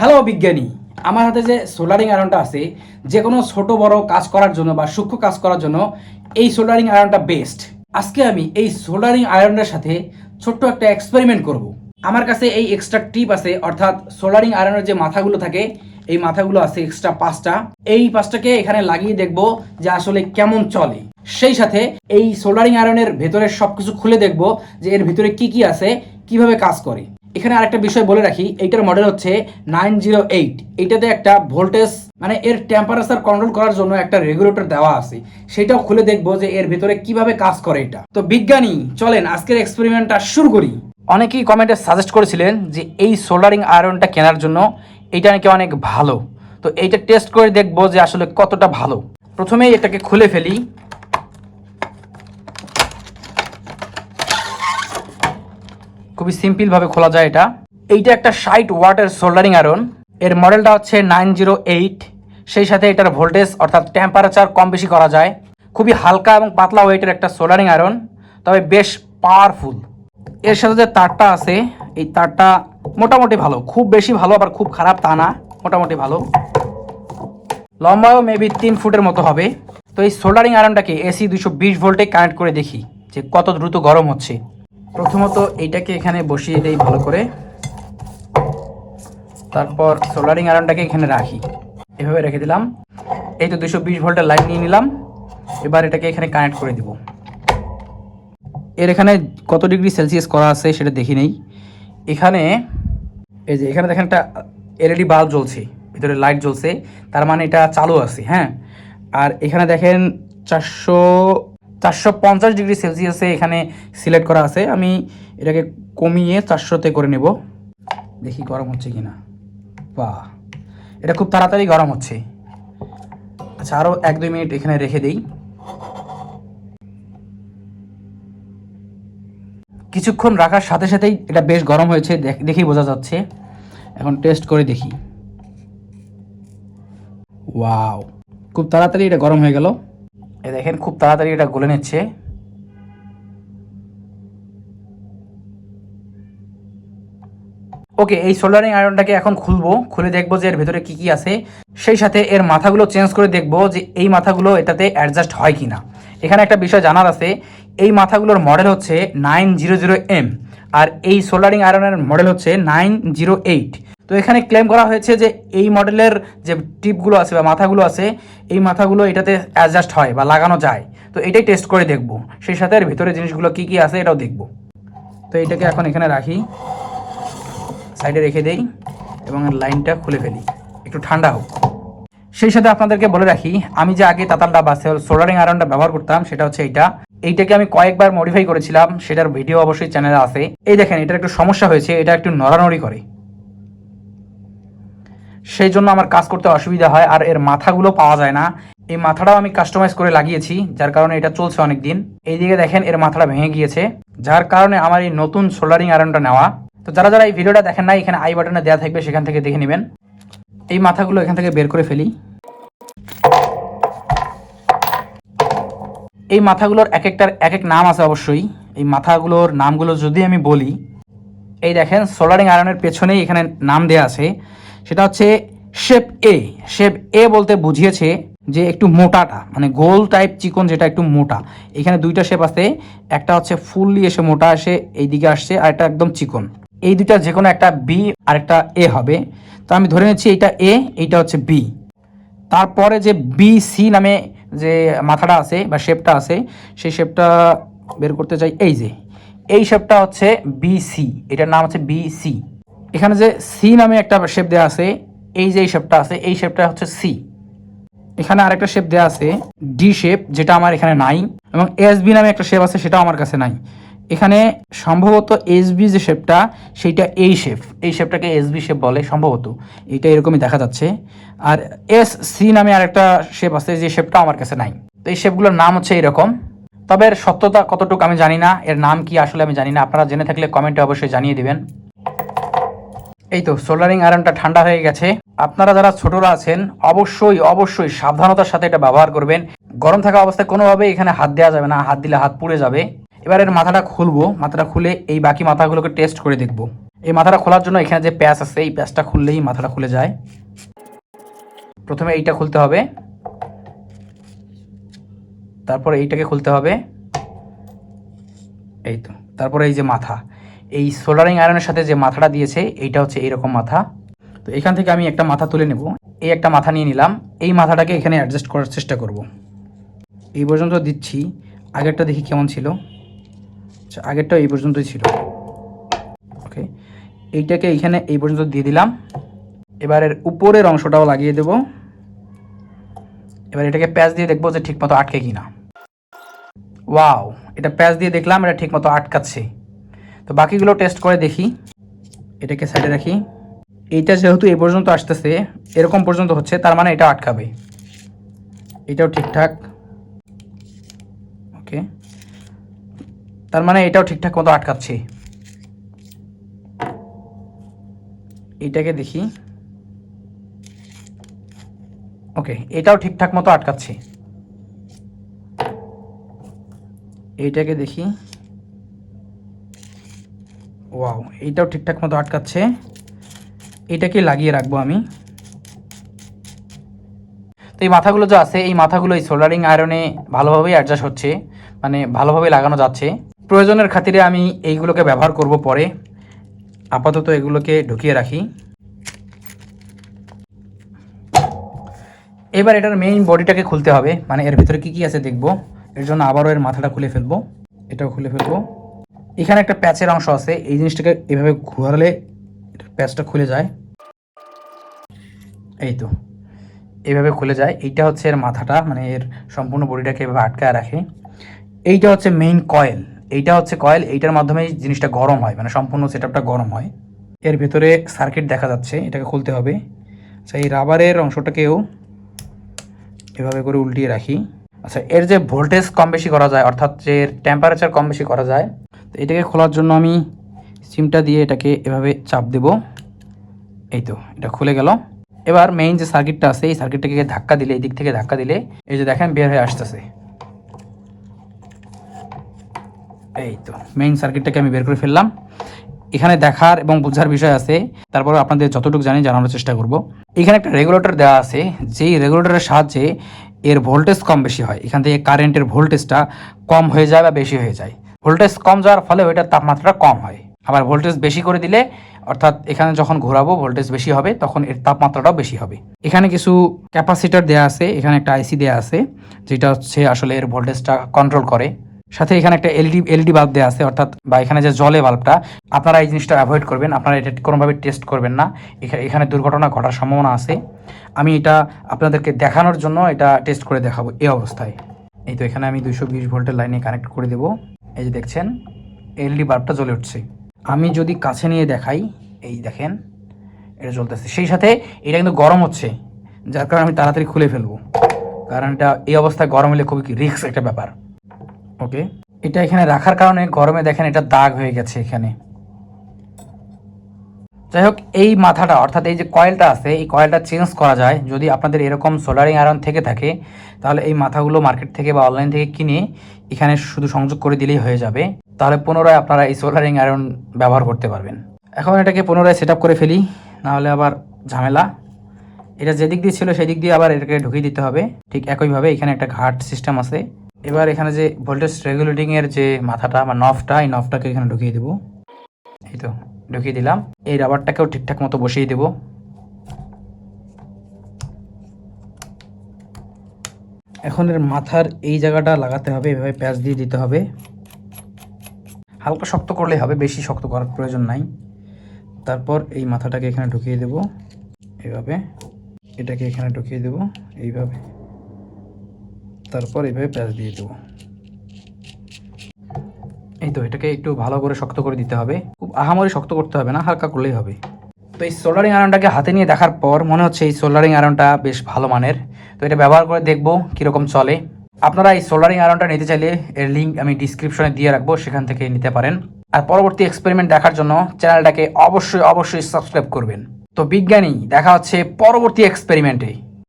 Hello বিজ্ঞানী, আমার হাতে যে সোলারিং আয়রনটা আছে যে কোনো ছোট বড় কাজ করার জন্য বা সূক্ষ্ম কাজ করার জন্য এই সোলারিং আয়রনটা বেস্ট। আজকে আমি এই সোলারিং আয়রনের সাথে ছোট্ট একটা এক্সপেরিমেন্ট করব। আমার কাছে এই এক্সট্রা টিপ আছে, অর্থাৎ সোলারিং আয়রনের যে মাথাগুলো থাকে, এই মাথাগুলো আছে এক্সট্রা পাঁচটা। এই পাঁচটাকে এখানে লাগিয়ে দেখব যে আসলে কেমন চলে। সেই সাথে এই সোলারিং আয়রনের ভেতরে সবকিছু খুলে দেখব যে এর ভিতরে কি কি আছে, কীভাবে কাজ করে। এখানে আরেকটা বিষয় বলে রাখি, এইটার মডেল হচ্ছে নাইন জিরো এইট এইটাতে একটা ভোল্টেজ মানে এর টেম্পারেচার কন্ট্রোল করার জন্য একটা রেগুলেটর দেওয়া আছে। সেটাও খুলে দেখব যে এর ভিতরে কীভাবে কাজ করে এটা। তো বিজ্ঞানী, চলেন আজকের এক্সপেরিমেন্টটা শুরু করি। অনেকেই কমেন্টে সাজেস্ট করেছিলেন যে এই সোল্ডারিং আয়রনটা কেনার জন্য এটা নাকি অনেক ভালো। তো এইটা টেস্ট করে দেখব যে আসলে কতটা ভালো। প্রথমেই এটাকে খুলে ফেলি। খুবই সিম্পলভাবে খোলা যায় এটা। এইটা একটা ষাট ওয়াটের সোল্ডারিং আয়রন। এর মডেলটা হচ্ছে নাইন জিরো এইট। সেই সাথে এটার ভোল্টেজ অর্থাৎ টেম্পারেচার কম বেশি করা যায়। খুবই হালকা এবং পাতলা ওয়েটের একটা সোল্ডারিং আয়রন, তবে বেশ পাওয়ারফুল এর সাথে যে তারটা আছে, এই তারটা মোটামুটি ভালো। খুব বেশি ভালো, আবার খুব খারাপ তা না। মোটামুটি ভালো। লম্বাও মেবি তিন ফুটের মতো হবে। তো এই সোল্ডারিং আয়রনটাকে এসি দুশো বিশ ভোল্টে কানেক্ট করে দেখি যে কত দ্রুত গরম হচ্ছে। প্রথমত এইটাকে এখানে বসিয়ে দেই ভালো করে। তারপর সোলারিং আয়রনটাকে এখানে রাখি। এভাবে রেখে দিলাম। এই তো দুশো বিশ ভোল্টের লাইন নিয়ে নিলাম। এবার এটাকে এখানে কানেক্ট করে দিব। এর এখানে কত ডিগ্রি সেলসিয়াস করা আছে সেটা দেখি নেই। এখানে এই যে এখানে দেখেন একটা এলইডি বাল্ব জ্বলছে, ভিতরে লাইট জ্বলছে, তার মানে এটা চালু আছে হ্যাঁ। আর এখানে দেখেন চারশো চারশো পঞ্চাশ ডিগ্রি সেলসিয়াসে এখানে সিলেক্ট করা আছে। আমি এটাকে কমিয়ে চারশোতে করে নেব। দেখি গরম হচ্ছে কি না বাহ, এটা খুব তাড়াতাড়ি গরম হচ্ছে। আচ্ছা আরও এক দুই মিনিট এখানে রেখে দিই। কিছুক্ষণ রাখার সাথে সাথেই এটা বেশ গরম হয়েছে, দেখ- দেখেই বোঝা যাচ্ছে। এখন টেস্ট করে দেখি। ওয়াও, খুব তাড়াতাড়ি এটা গরম হয়ে গেল। এ দেখেন, খুব তাড়াতাড়ি এটা গলে নিচ্ছে। ওকে, এই সোল্ডারিং আয়রনটাকে এখন খুলবো। খুলে দেখব যে এর ভেতরে কি কি আছে। সেই সাথে এর মাথাগুলো চেঞ্জ করে দেখব যে এই মাথাগুলো এটাতে অ্যাডজাস্ট হয় কি না এখানে একটা বিষয় জানার আছে, এই মাথাগুলোর মডেল হচ্ছে nine zero zero M R এই সোল্ডারিং আয়রনের মডেল হচ্ছে নাইন জিরো এইট তো এখানে ক্লেম করা হয়েছে যে এই মডেলের যে টিপগুলো আছে বা মাথাগুলো আছে, এই মাথাগুলো এটাতে অ্যাডজাস্ট হয় বা লাগানো যায়। তো এটাই টেস্ট করে দেখব। সেই সাথে এর ভিতরে জিনিসগুলো কি কি আছে এটাও দেখব। তো এটাকে এখন এখানে রাখি। সাইডে রেখে দেই এবং লাইনটা খুলে ফেলি। একটু ঠান্ডা হোক। সেই সাথে আপনাদেরকে বলে রাখি, আমি যে আগে তাতালটা বা সোলারিং আয়রনটা ব্যবহার করতাম, সেটা হচ্ছে এইটা। এইটাকে আমি কয়েকবার মডিফাই করেছিলাম, সেটার ভিডিও অবশ্যই চ্যানেলে আছে। এই দেখেন, এটার একটু সমস্যা হয়েছে, এটা একটু নড়ানড়ি করে। সেই জন্য আমার কাজ করতে অসুবিধা হয় আর এর মাথাগুলো পাওয়া যায় না। এই মাথাটাও আমি কাস্টমাইজ করে লাগিয়েছি, যার কারণে এটা চলছে অনেক দিন এইদিকে দেখেন এর মাথাটা ভেঙে গিয়েছে, যার কারণে আমার এই নতুন সোলারিং আয়রনটা নেওয়া। তো যারা যারা এই ভিডিওটা দেখেন না এখানে আই বাটনে দেওয়া থাকবে, সেখান থেকে দেখে নেবেন। এই মাথাগুলো এখান থেকে বের করে ফেলি। এই মাথাগুলোর এক একটার এক এক নাম আছে অবশ্যই। এই মাথাগুলোর নামগুলো যদি আমি বলি, এই দেখেন সোলারিং আয়রনের পেছনেই এখানে নাম দেওয়া আছে। সেটা হচ্ছে শেপ এ শেপ এ বলতে বুঝিয়েছে যে একটু মোটাটা মানে গোল টাইপ চিকন যেটা একটু মোটা। এখানে দুইটা শেপ আছে, একটা হচ্ছে ফুললি এসে মোটা এসে এই দিকে আসছে আর একটা একদম চিকন। এই দুইটা যে কোনো একটা বি আর একটা এ হবে। তো আমি ধরে নিচ্ছি এইটা এ এইটা হচ্ছে বি তারপরে যে বি সি নামে যে মাথাটা আছে বা শেপটা আছে, সেই শেপটা বের করতে চাই এই যে। এই শেপটা হচ্ছে বি সি এটার নাম হচ্ছে বি সি এখানে যে সি নামে একটা শেপ দেওয়া আছে, এই যে এই শেপটা আছে, এই শেপটা হচ্ছে সি এখানে আরেকটা শেপ দেওয়া আছে ডি শেপ যেটা আমার এখানে নাই, এবং এস বি নামে একটা শেপ আছে, সেটাও আমার কাছে নাই। এখানে সম্ভবত এস বি যে শেপটা সেইটা এই শেপ এই শেপটাকে এস বি শেপ বলে সম্ভবত। এইটা এরকমই দেখা যাচ্ছে। আর এস সি নামে আরেকটা শেপ আছে, যে শেপটা আমার কাছে নাই। তো এই শেপগুলোর নাম হচ্ছে এরকম। তবে এর সত্যতা কতটুকু আমি জানি না, এর নাম কি আসলে আমি জানি না। আপনারা জেনে থাকলে কমেন্টে অবশ্যই জানিয়ে দিবেন। এই তো সোল্ডারিং আয়রনটা ঠান্ডা হয়ে গেছে। আপনারা যারা ছোটরা আছেন, অবশ্যই অবশ্যই সাবধানতার সাথে এটা ব্যবহার করবেন। গরম থাকা অবস্থায় কোনোভাবে এখানে হাত দেওয়া যাবে না, হাত দিলে হাত পুড়ে যাবে। এবার এর মাথাটা খুলবো, মাথাটা খুলে এই বাকি মাথাগুলোকে টেস্ট করে দেখব। এই মাথাটা খোলার জন্য এখানে যে প্যাচ আছে, এই প্যাচটা খুললেই মাথাটা খুলে যায়। প্রথমে এইটা খুলতে হবে। তারপর এইটাকে খুলতে হবে। এই তো, তারপরে এই যে মাথা। এই সোলারিং আয়রনের সাথে যে মাথাটা দিয়েছে, এইটা হচ্ছে এইরকম মাথা। তো এখান থেকে আমি একটা মাথা তুলে নেব। এই একটা মাথা নিয়ে নিলাম। এই মাথাটাকে এখানে অ্যাডজাস্ট করার চেষ্টা করব। এই পর্যন্ত দিচ্ছি। আগেরটা দেখি কেমন ছিল। আচ্ছা আগেরটা এই পর্যন্তই ছিল। ওকে এইটাকে এইখানে এই পর্যন্ত দিয়ে দিলাম। এবারের উপরের অংশটাও লাগিয়ে দেব। এবার এটাকে প্যাচ দিয়ে দেখব যে ঠিকমতো আটকে কিনা। ওয়াও এটা প্যাচ দিয়ে দেখলাম, এটা ঠিকমতো আটকাচ্ছে। তো বাকিগুলো টেস্ট করে দেখি। এটাকে সাইডে রাখি। এইটা যেহেতু এই পর্যন্ত আসতেছে, এরকম পর্যন্ত হচ্ছে, তার মানে এটা আটকাবে। এটাও ঠিকঠাক। ওকে। তার মানে এটাও ঠিকঠাক মতো আটকাচ্ছে। এটাকে দেখি। ওকে, এটাও ঠিকঠাক মতো আটকাচ্ছে। এইটাকে দেখি। ওয়াও এইটাও ঠিকঠাক মতো আটকাচ্ছে। এটাকে লাগিয়ে রাখব আমি? তো এই মাথাগুলো যে আছে, এই মাথাগুলো এই সোল্ডারিং আয়রনে ভালোভাবেই অ্যাডজাস্ট হচ্ছে মানে ভালোভাবে লাগানো যাচ্ছে। প্রয়োজনের খাতিরে আমি এইগুলোকে ব্যবহার করব পরে। আপাতত এগুলোকে ঢুকিয়ে রাখি। এবার এটার মেইন বডিটাকে খুলতে হবে। মানে এর ভিতরে কি কি আছে দেখব। এর জন্য আবারও এর মাথাটা খুলে ফেলব। এটাও খুলে ফেলব। এখানে একটা প্যাচের অংশ আছে, এই জিনিসটাকে এভাবে ঘোরালে প্যাচটা খুলে যায়। এই তো, এভাবে খুলে যায়। এইটা হচ্ছে এর মাথাটা মানে এর সম্পূর্ণ বডিটাকে এভাবে আটকায় রাখে। এইটা হচ্ছে মেইন কয়েল এইটা হচ্ছে কয়েল এইটার মাধ্যমে জিনিসটা গরম হয় মানে সম্পূর্ণ সেটআপটা গরম হয়। এর ভেতরে সার্কিট দেখা যাচ্ছে, এটাকে খুলতে হবে। আচ্ছা এই রাবারের অংশটাকেও এভাবে করে উল্টিয়ে রাখি। আচ্ছা এর যে ভোল্টেজ কম বেশি করা যায়, অর্থাৎ যে টেম্পারেচার কম বেশি করা যায় তো এটাকে খোলার জন্য আমি সিমটা দিয়ে এটাকে এভাবে চাপ দেব। এই তো, এটা খুলে গেল। এবার মেইন যে সার্কিটটা আছে, এই সার্কিটটাকে ধাক্কা দিলে এই দিক থেকে ধাক্কা দিলে, এই যে দেখেন, বের হয়ে আসতেছে। এই তো মেইন সার্কিটটাকে আমি বের করে ফেললাম। এখানে দেখার এবং বোঝার বিষয় আছে, তারপরে আপনাদের যতটুকু জানি জানানোর চেষ্টা করব। এখানে একটা রেগুলেটর দেওয়া আছে, যেই রেগুলেটরের সাহায্যে এর ভোল্টেজ কম বেশি হয়। এখান থেকে কারেন্টের ভোল্টেজটা কম হয়ে যায় বা বেশি হয়ে যায়। ভোল্টেজ কম যাওয়ার ফলে ওইটার তাপমাত্রা কম হয়। আবার ভোল্টেজ বেশি করে দিলে, অর্থাৎ এখানে যখন ঘোরাবো, ভোল্টেজ বেশি হবে, তখন এর তাপমাত্রাটাও বেশি হবে। এখানে কিছু ক্যাপাসিটার দেওয়া আছে, এখানে একটা আইসি দেওয়া আছে, যেটা হচ্ছে আসলে এর ভোল্টেজটা কন্ট্রোল করে। সাথে এখানে একটা এলইডি এলইডি বাল্ব দেওয়া আছে, অর্থাৎ বা এখানে যে জলে বাল্বটা, আপনারা এই জিনিসটা অ্যাভয়েড করবেন, আপনারা এটা কোনোভাবে টেস্ট করবেন না। এখা- এখানে দুর্ঘটনা ঘটার সম্ভাবনা আছে। আমি এটা আপনাদেরকে দেখানোর জন্য এটা টেস্ট করে দেখাবো এই অবস্থায়। এই তো এখানে আমি দুইশো বিশ ভোল্টের লাইনে কানেক্ট করে দেব। এই যে দেখছেন এলডি বাল্বটা জ্বলে উঠছে। আমি যদি কাছে নিয়ে দেখাই, এই দেখেন, এটা জ্বলতেছে। সেই সাথে এটা কিন্তু গরম হচ্ছে, যার কারণে আমি তাড়াতাড়ি খুলে ফেলব। কারণ এটা, এই অবস্থায় গরম হলে খুবই রিস্ক একটা ব্যাপার। ওকে এটা এখানে রাখার কারণে গরমে দেখেন এটা দাগ হয়ে গেছে এখানে। যাই হোক, এই মাথাটা, অর্থাৎ এই যে কয়েলটা আছে, এই কয়েলটা চেঞ্জ করা যায় যদি আপনাদের এরকম সোলারিং আয়রন থেকে থাকে, তাহলে এই মাথাগুলো মার্কেট থেকে বা অনলাইন থেকে কিনে এখানে শুধু সংযোগ করে দিলেই হয়ে যাবে। তাহলে পুনরায় আপনারা এই সোলারিং আয়রন ব্যবহার করতে পারবেন। এখন এটাকে পুনরায় সেট করে ফেলি নাহলে আবার ঝামেলা। এটা যেদিক দিয়ে ছিল সেদিক দিয়ে আবার এটাকে ঢুকিয়ে দিতে হবে। ঠিক একইভাবে এখানে একটা ঘাট সিস্টেম আছে। এবার এখানে যে ভোল্টেজ রেগুলেটিং এর যে মাথাটা বা নফটা এই নফটাকে এখানে ঢুকিয়ে দেবো। এই তো। ঢুকিয়ে দিলাম। এই রাবারটাকেও ঠিকঠাক মতো বসিয়ে দেব। এখন এর মাথার এই জায়গাটা লাগাতে হবে, এভাবে প্যাচ দিয়ে দিতে হবে। হালকা শক্ত করলেই হবে, বেশি শক্ত করার প্রয়োজন নাই। তারপর এই মাথাটাকে এখানে ঢুকিয়ে দেব। এইভাবে এটাকে এখানে ঢুকিয়ে দেব, এইভাবে। তারপর এইভাবে প্যাচ দিয়ে দেবো। এই তো, এটাকে একটু ভালো করে শক্ত করে দিতে হবে। খুব আহামরি শক্ত করতে হবে না, হালকা করলেই হবে। তো এই সোল্ডারিং আয়রনটাকে হাতে নিয়ে দেখার পর মনে হচ্ছে এই সোল্ডারিং আয়রনটা বেশ ভালো মানের। তো এটা ব্যবহার করে দেখব কীরকম চলে। আপনারা এই সোল্ডারিং আয়রনটা নিতে চাইলে এর লিঙ্ক আমি ডিসক্রিপশনে দিয়ে রাখব, সেখান থেকে নিতে পারেন। আর পরবর্তী এক্সপেরিমেন্ট দেখার জন্য চ্যানেলটাকে অবশ্যই অবশ্যই সাবস্ক্রাইব করবেন। তো বিজ্ঞানী, দেখা হচ্ছে পরবর্তী এক্সপেরিমেন্টে